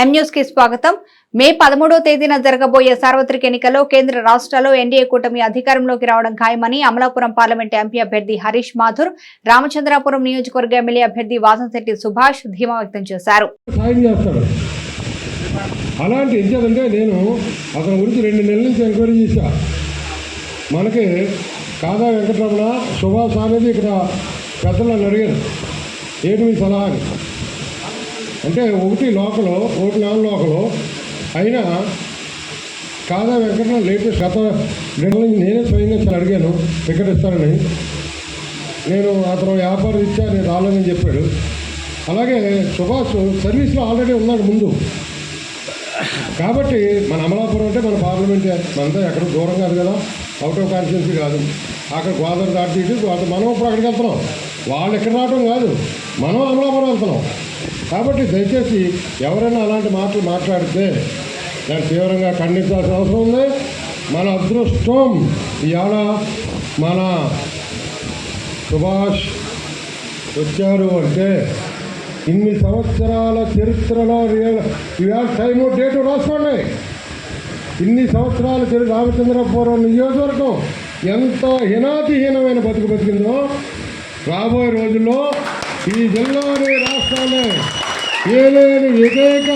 ఎం కి స్వాగతం. మే పదమూడో తేదీన జరగబోయే సార్వత్రిక ఎన్నికల్లో కేంద్ర రాష్ట్రాల్లో ఎన్డీఏ కూటమి అధికారంలోకి రావడం ఖాయమని అమలాపురం పార్లమెంట్ ఎంపీ అభ్యర్థి హరీష్ మాథుర్ రామచంద్రాపురం నియోజకవర్గ ఎమ్మెల్యే అభ్యర్థి వాసంశెట్టి సుభాష్ ధీమా వ్యక్తం చేశారు. అలాంటి ఇచ్చేదంటే నేను అతని గురించి రెండు నెలల నుంచి ఎంక్వైరీ చేశా. మనకి కాదా వెంకటరమణ సుభాష్ అనేది ఇక్కడ పెద్దలను అడిగారు. ఏంటి మీ సలహా అని. అంటే ఒకటి లోకల్ ఒకటి నాన్ లోకల్ అయినా కాదా వెంకట లేటెస్ట్ గత రెండు నుంచి నేనే స్వయంగా చాలా అడిగాను టికెట్ ఇస్తానని నేను అతను వ్యాపారం ఇచ్చా నేను రాలేదని చెప్పాడు. అలాగే సుభాష్ సర్వీస్లో ఆల్రెడీ ఉన్నాడు ముందు. కాబట్టి మన అమలాపురం అంటే మన పార్లమెంట్ మనంతా ఎక్కడ దూరం కాదు కదా. అవుట్ ఆఫ్ కాన్స్టిట్యున్సీ కాదు. అక్కడ గోదావరి దాటి మనం ఇప్పుడు అక్కడికి వెళ్తున్నాం. వాళ్ళు ఎక్కడ రావడం కాదు. మనం అమలాపురం వెళ్తున్నాం. కాబట్టి దయచేసి ఎవరైనా అలాంటి మాటలు మాట్లాడితే దాన్ని తీవ్రంగా ఖండించాల్సిన అవసరం ఉంది. మన అదృష్టం ఇవాళ మన సుభాష్ వచ్చారు అంటే ఇన్ని సంవత్సరాల చరిత్రలో రియల్ ఇవాళ టైము డేటు రాసుకోండి. ఇన్ని సంవత్సరాల చరిత్ర రామచంద్రపురం నియోజకవర్గం ఎంత హీనాతిహీనమైన బతుకు బతికిందో రాబోయే రోజుల్లో ఈ జిల్లాని రాష్ట్రాన్ని ఏలేని ఏకైక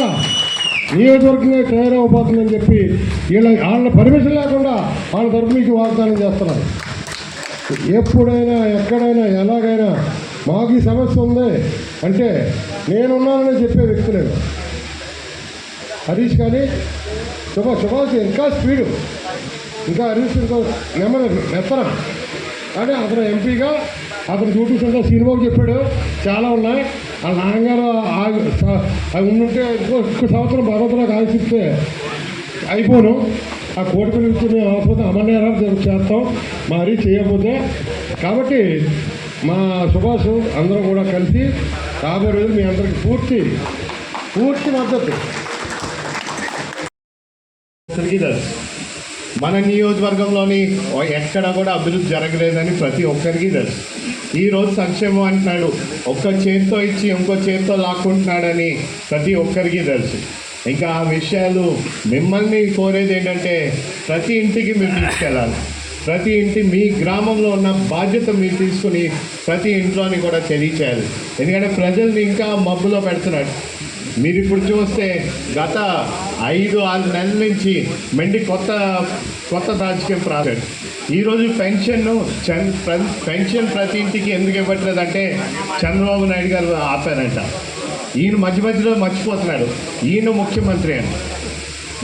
నియోజకవర్గమే తయారవబోతుందని చెప్పి వీళ్ళ వాళ్ళ పర్మిషన్ లేకుండా వాళ్ళ తరపు నుంచి వాగ్దానం చేస్తున్నారు. ఎప్పుడైనా ఎక్కడైనా ఎలాగైనా మాకు ఈ సమస్య ఉంది అంటే నేనున్నానని చెప్పే వ్యక్తి లేదు. హరీష్ కానీ శుభ సుభాష్ ఇంకా స్పీడు. ఇంకా హరీష్ ఇంకా నెమ్మది మెత్తన కానీ అతను ఎంపీగా అతను చూపిస్తుంటే శ్రీనిబాబు చెప్పాడు. చాలా ఉన్నాయి. ఆ నాన్నగారు ఆగి- అవి ఉండుంటే ఇంకో సంవత్సరం భగవంతులకు ఆశిస్తే అయిపోను. ఆ కోటి పిల్లలకి మేము అవసరం అమర్నాథ్ చేస్తాం. మరి చేయకపోతే కాబట్టి మా సుభాష్ అందరం కూడా కలిసి రాబోయే రోజులు మీ అందరికి పూర్తి పూర్తి మద్దతు. మన నియోజకవర్గంలోని ఎక్కడ కూడా అభివృద్ధి జరగలేదని ప్రతి ఒక్కరికి తెలుసు. ఈరోజు సంక్షేమం అంటున్నాడు. ఒక్క చేత్తో ఇచ్చి ఇంకో చేత్తో లాక్కుంటున్నాడని ప్రతి ఒక్కరికి తెలుసు. ఇంకా ఆ విషయాలు మిమ్మల్ని కోరేది ఏంటంటే ప్రతి ఇంటికి మీరు తీసుకెళ్ళాలి. ప్రతి ఇంటి మీ గ్రామంలో ఉన్న బాధ్యత మీరు తీసుకుని ప్రతి ఇంట్లోని కూడా తెలియచేయాలి. ఎందుకంటే ప్రజల్ని ఇంకా మబ్బులో పెడుతున్నాడు మీరు ఇప్పుడు చూస్తే గత ఐదు ఆరు నెలల నుంచి మెండి కొత్త కొత్త రాజకీయం ప్రాజెక్ట్ ఈరోజు పెన్షన్ చంద్ పెన్షన్ ప్రతి ఇంటికి ఎందుకు ఇవ్వట్లేదంటే చంద్రబాబు నాయుడు గారు ఆపారంట. ఈయన మధ్య మధ్యలో మర్చిపోతున్నాడు. ఈయన ముఖ్యమంత్రి అని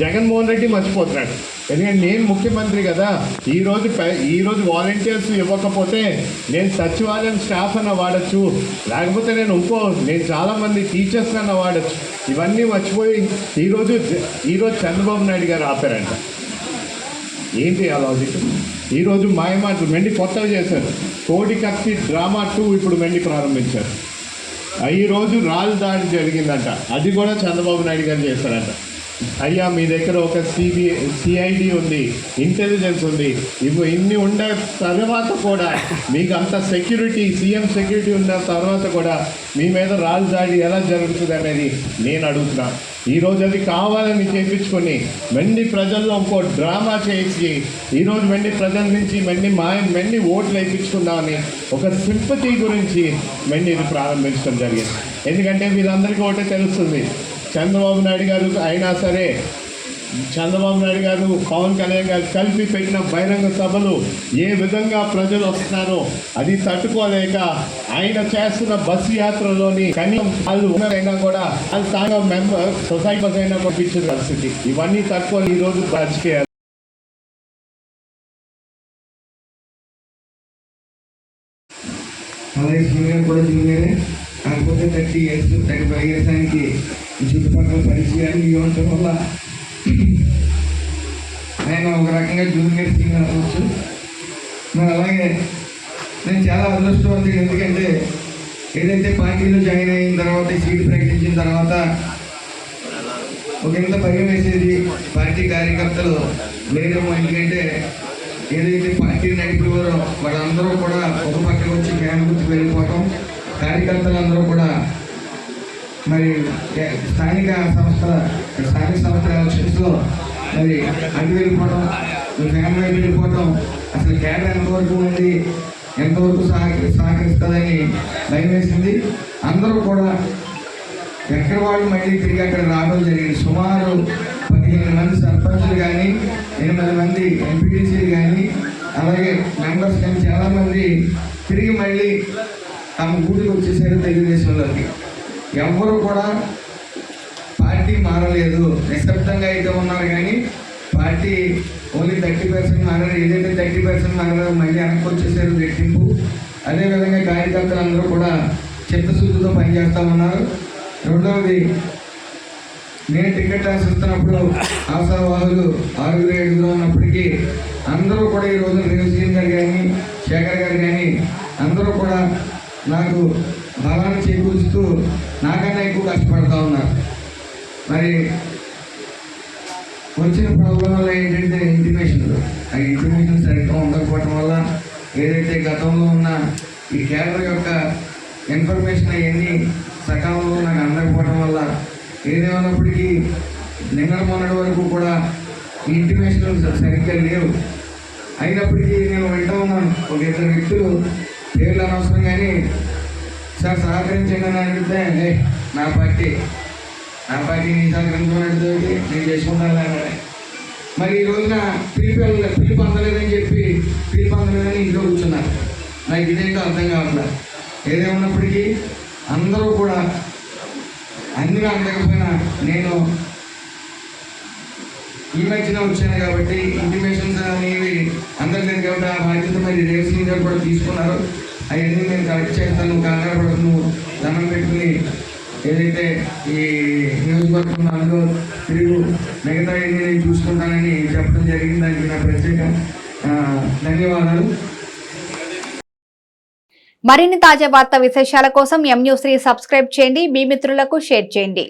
జగన్మోహన్ రెడ్డి మర్చిపోతున్నాడు. ఎందుకంటే నేను ముఖ్యమంత్రి కదా. ఈరోజు ఈరోజు వాలంటీర్స్ ఇవ్వకపోతే నేను సచివాలయం స్టాఫ్ అన్న వాడచ్చు. లేకపోతే నేను ఇంకో నేను చాలామంది టీచర్స్ అన్న వాడచ్చు. ఇవన్నీ మర్చిపోయి ఈరోజు ఈరోజు చంద్రబాబు నాయుడు గారు ఆపారంట. ఏంటి ఆ లాజిక్ ఈరోజు మాయమాటలు మెండి కొత్తగా చేశారు. కోడి కత్తి డ్రామా టూ ఇప్పుడు మెండి ప్రారంభించారు. ఈరోజు రాజధాని రాళ్ళు దాడి జరిగిందంట. అది కూడా చంద్రబాబు నాయుడు గారు చేశారంట. అయ్యా మీ దగ్గర ఒక సిబి సిఐడి ఉంది ఇంటెలిజెన్స్ ఉంది. ఇవి ఇన్ని ఉండే తర్వాత కూడా మీకు అంత సెక్యూరిటీ సీఎం సెక్యూరిటీ ఉన్న తర్వాత కూడా మీ మీద రాళ్ళు దాడి ఎలా జరుగుతుంది అనేది నేను అడుగుతున్నాను ఈరోజు అది కావాలని చేయించుకొని మెండి ప్రజల్లో ఇంకో డ్రామా చేసి ఈరోజు మెండి ప్రజల నుంచి మెండి మా మెండి ఓట్లు వేయించుకుందామని ఒక సింపతి గురించి మెండి ప్రారంభించడం జరిగింది. ఎందుకంటే వీళ్ళందరికీ ఒకటే తెలుస్తుంది చంద్రబాబు నాయుడు గారు అయినా సరే చంద్రబాబు నాయుడు గారు పవన్ కళ్యాణ్ గారు కలిపి పెట్టిన బహిరంగ సభలు ఏ విధంగా ప్రజలు వస్తున్నారో అది తట్టుకోలేక ఆయన చేస్తున్న బస్సు యాత్రలోని కనీసం వాళ్ళు ఉన్నారైనా కూడా వాళ్ళు తాగా మెంబర్ సొసైటీ బస్ అయినా పంపించిన పరిస్థితి. ఇవన్నీ తట్టుకొని ఈ రోజు రాజకీయాలు. అలాగే జూనియర్ కూడా జూనియరే కాకపోతే thirty years thirty five years ఆయనకి చుట్టుపక్కల పరిచయాన్ని ఇవ్వటం ఉండటం వల్ల ఆయన ఒక రకంగా జూనియర్ సింగర్ అవ్వచ్చు. మరి అలాగే నేను చాలా అదృష్టవంతుడు ఎందుకంటే ఏదైతే పార్టీలో జాయిన్ అయిన తర్వాత సీట్ ప్రకటించిన తర్వాత ఒక ఇంత భయం వేసేది పార్టీ కార్యకర్తలు లేరేమో. ఎందుకంటే ఏదైతే పార్టీ నడిపేవారో వాళ్ళందరూ కూడా ఒక పక్కన వచ్చి ఫ్యాన్ గుర్తుకు వెళ్ళిపోవటం కార్యకర్తలందరూ కూడా మరి స్థానిక సంస్థల స్థానిక సంస్థల ఎలక్షన్స్లో మరి అడ్డు వెళ్ళిపోవడం ఫ్యామిలీ వెళ్ళిపోవడం అసలు కేడర్ ఎంతవరకు ఉంది ఎంతవరకు సహకరి సహకరిస్తుందని భయం వేసింది అందరూ కూడా ఎక్కడ వాళ్ళు మళ్ళీ తిరిగి అక్కడ రావడం జరిగింది. సుమారు పదిహేను మంది సర్పంచులు కానీ ఎనిమిది మంది ఎంపీటీసీలు కానీ అలాగే మెంబర్స్ కానీ చాలామంది తిరిగి మళ్ళీ తమ గూటికి వచ్చేసారు తెలుగుదేశంలోకి ఎవరు కూడా పార్టీ మారలేదు. నిశ్శబ్దంగా అయితే ఉన్నారు కానీ పార్టీ ఓన్లీ థర్టీ పర్సెంట్ మారారు ఏదైతే థర్టీ పర్సెంట్ మారారో మళ్ళీ వెనక్కి వచ్చేసారు రెట్టింపు. అదేవిధంగా కార్యకర్తలందరూ కూడా చిత్తశుద్ధితో పనిచేస్తూ ఉన్నారు. రెండవది నేను టికెట్ రాసిస్తున్నప్పుడు ఆశావాహులు ఆరుగురు ఏడుగురు ఉన్నప్పటికీ అందరూ కూడా ఈరోజు రోజు రేవసీన్ గారు కానీ శేఖర్ గారు కానీ అందరూ కూడా నాకు బలాన్ని చేకూరుస్తూ నాకన్నా ఎక్కువ కష్టపడతా ఉన్నారు. మరి వచ్చిన ప్రాబ్లం వల్ల ఏంటంటే ఇంటిమేషన్లు. ఆ ఇంటిమేషన్ సరిగ్గా ఉండకపోవటం వల్ల ఏదైతే గతంలో ఉన్న ఈ కేడర్ యొక్క ఇన్ఫర్మేషన్ అవన్నీ సకాలంలో నాకు అందకపోవడం వల్ల ఏదేమన్నప్పటికీ నిన్న మొన్నటి వరకు కూడా ఈ ఇంటిమేషన్ సరిగ్గా లేవు. అయినప్పటికీ నేను వింటా ఉన్నాను. ఒక ఇద్దరు వ్యక్తులు పేర్లు అనవసరం కానీ సార్ సహకరించండి అని అడిగితే నా పార్టీ నా పార్టీ నీ సహకరించుకున్నట్టు నేను చేసుకుంటాను అన్నాడు. మరి ఈ రోజున పిలిపి పిలుపు అందలేదని చెప్పి పిలుపు అందలేదని ఇంట్లో కూర్చున్నారు. నాకు ఇదేంటో అర్థం కావట్లేదు ఏదేమన్నప్పటికీ అందరూ కూడా అన్ని అందకపోయినా నేను ఈ మధ్యన వచ్చాను కాబట్టి ఇంటిమేషన్స్ అనేవి అందరిలేదు కాబట్టి ఆ బాధ్యత మరి రేసింగ్ గారు కూడా తీసుకున్నారు. అవన్నీ మేము కలెక్ట్ చేస్తాను కంగారు పడుతున్నాను దండం పెట్టుకుని ఏదైతే ఈ నియోజకవర్గం అందులో తిరుగు. మిగతా నేను చూసుకుంటానని చెప్పడం జరిగింది. దానికి నా ప్రత్యేక ధన్యవాదాలు. మరిన్ని తాజా వార్త విశేషాల కోసం ఎం న్యూస్ త్రీ సబ్స్క్రైబ్ చేయండి. మీ మిత్రులకు షేర్ చేయండి.